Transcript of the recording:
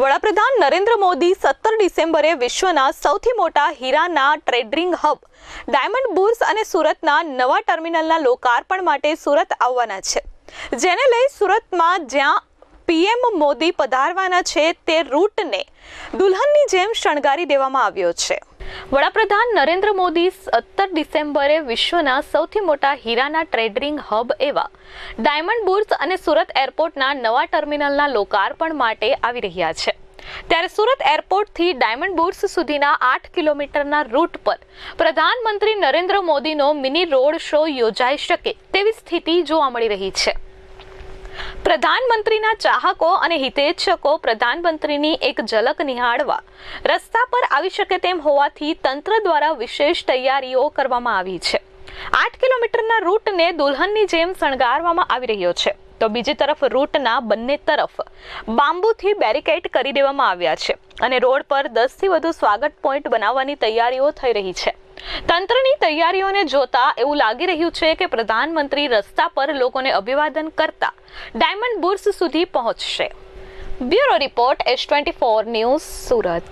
વડાપ્રધાન નરેન્દ્ર મોદી સત્તર ડિસેમ્બરે વિશ્વના સૌથી મોટા હીરાના ટ્રેડિંગ હબ, ડાયમંડ બુર્સ અને સુરતના નવા ટર્મિનલના લોકાર્પણ માટે સુરત આવવાના છે. જેને લઈ સુરતમાં જ્યાં પીએમ મોદી પધારવાના છે તે રૂટને દુલ્હનની જેમ શણગારી દેવામાં આવ્યો છે. વડાપ્રધાન નરેન્દ્ર મોદી સત્તર ડિસેમ્બરે વિશ્વના સૌથી મોટા હીરાના ટ્રેડિંગ હબ એવા ડાયમંડ બુર્સ અને સુરત એરપોર્ટના નવા ટર્મિનલના લોકાર્પણ માટે આવી રહ્યા છે. ત્યારે સુરત એરપોર્ટથી ડાયમંડ બુર્સ સુધીના આઠ કિલોમીટરના રૂટ પર પ્રધાનમંત્રી નરેન્દ્ર મોદીનો મિની રોડ શો યોજાઈ શકે તેવી સ્થિતિ જોવા મળી રહી છે. પ્રધાનમંત્રીના ચાહકો અને હિતેચ્છકો પ્રધાનમંત્રીની એક ઝલક નિહાળવા. રસ્તા પર આવી શકે તેમ હોવાથી તંત્ર દ્વારા વિશેષ તૈયારીઓ કરવામાં આવી છે. આઠ કિલોમીટરના રૂટને દુલ્હનની જેમ શણગારવામાં આવી રહ્યો છે. તો બીજી તરફ રૂટના બંને તરફ બાંબુથી બેરિકેડ કરી દેવામાં આવ્યા છે અને રોડ પર દસથી વધુ સ્વાગત પોઈન્ટ બનાવવાની તૈયારીઓ થઈ રહી છે. તંત્રની તૈયારીઓને જોતા એવું લાગી રહ્યું છે કે પ્રધાનમંત્રી રસ્તા પર લોકોને અભિવાદન કરતા ડાયમંડ બુર્સ સુધી પહોંચશે. Bureau report S twenty four news Surat.